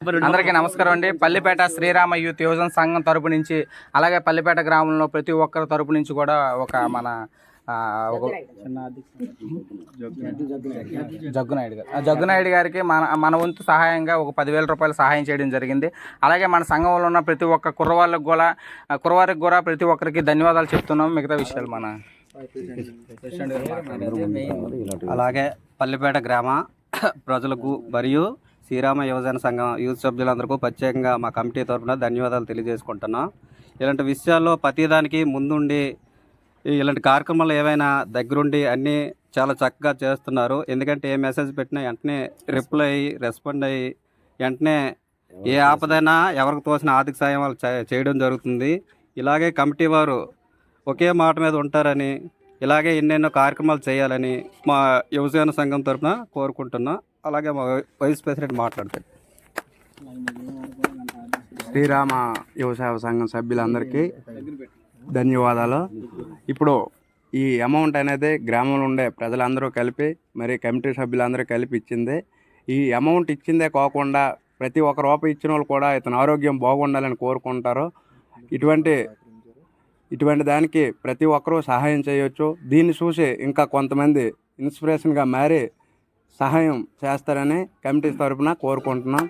అందరికీ నమస్కారం అండి. పల్లిపేట శ్రీరామ యూత్ యువజన సంఘం తరపు నుంచి అలాగే పల్లిపేట గ్రామంలో ప్రతి ఒక్కరి తరపు నుంచి కూడా ఒక మన ఆ, ఒక జగ్గునాయుడు గారు. ఆ జగ్గునాయుడు గారికి మన మన వంతు సహాయంగా ఒక పదివేల రూపాయలు సహాయం చేయడం జరిగింది. అలాగే మన సంఘంలో ఉన్న ప్రతి ఒక్క కుర్రవాళ్ళకి కూడా కుర్రవారికి కూడా ప్రతి ఒక్కరికి ధన్యవాదాలు చెప్తున్నాం. మిగతా విషయాలు మన. అలాగే పల్లిపేట గ్రామ ప్రజలకు మరియు శ్రీరామ యువజన సంఘం యూత్ సభ్యులందరికీ ప్రత్యేకంగా మా కమిటీ తరఫున ధన్యవాదాలు తెలియజేసుకుంటున్నాం. ఇలాంటి విషయాల్లో ప్రతిదానికి ముందుండి ఇలాంటి కార్యక్రమాలు ఏవైనా దగ్గరుండి అన్నీ చాలా చక్కగా చేస్తున్నారు. ఎందుకంటే ఏ మెసేజ్ పెట్టినా వెంటనే రిప్లై అయ్యి రెస్పాండ్ అయ్యి వెంటనే ఏ ఆపదైనా ఎవరికి తోసిన ఆర్థిక సాయం వాళ్ళు చేయడం జరుగుతుంది. ఇలాగే కమిటీ వారు ఒకే మాట మీద ఉంటారని ఇలాగే ఎన్నెన్నో కార్యక్రమాలు చేయాలని మా యువజన సంఘం తరఫున కోరుకుంటున్నా. అలాగే మా వైస్ ప్రెసిడెంట్ మాట్లాడతాడు. శ్రీరామ వ్యవసాయ సంఘం సభ్యులందరికీ ధన్యవాదాలు. ఇప్పుడు ఈ అమౌంట్ అనేది గ్రామంలో ఉండే ప్రజలందరూ కలిపి మరి కమిటీ సభ్యులందరూ కలిపి ఇచ్చింది. ఈ అమౌంట్ ఇచ్చిందే కాకుండా ప్రతి ఒక్క రూపాయి ఇచ్చిన వాళ్ళు కూడా ఇతని ఆరోగ్యం బాగుండాలని కోరుకుంటారు. ఇటువంటి ఇటువంటి దానికి ప్రతి ఒక్కరూ సహాయం చేయొచ్చు. దీన్ని చూసి ఇంకా కొంతమంది ఇన్స్పిరేషన్గా మారి సహాయం చేస్తారని కమిటీ తరఫున కోరుకుంటున్నాం.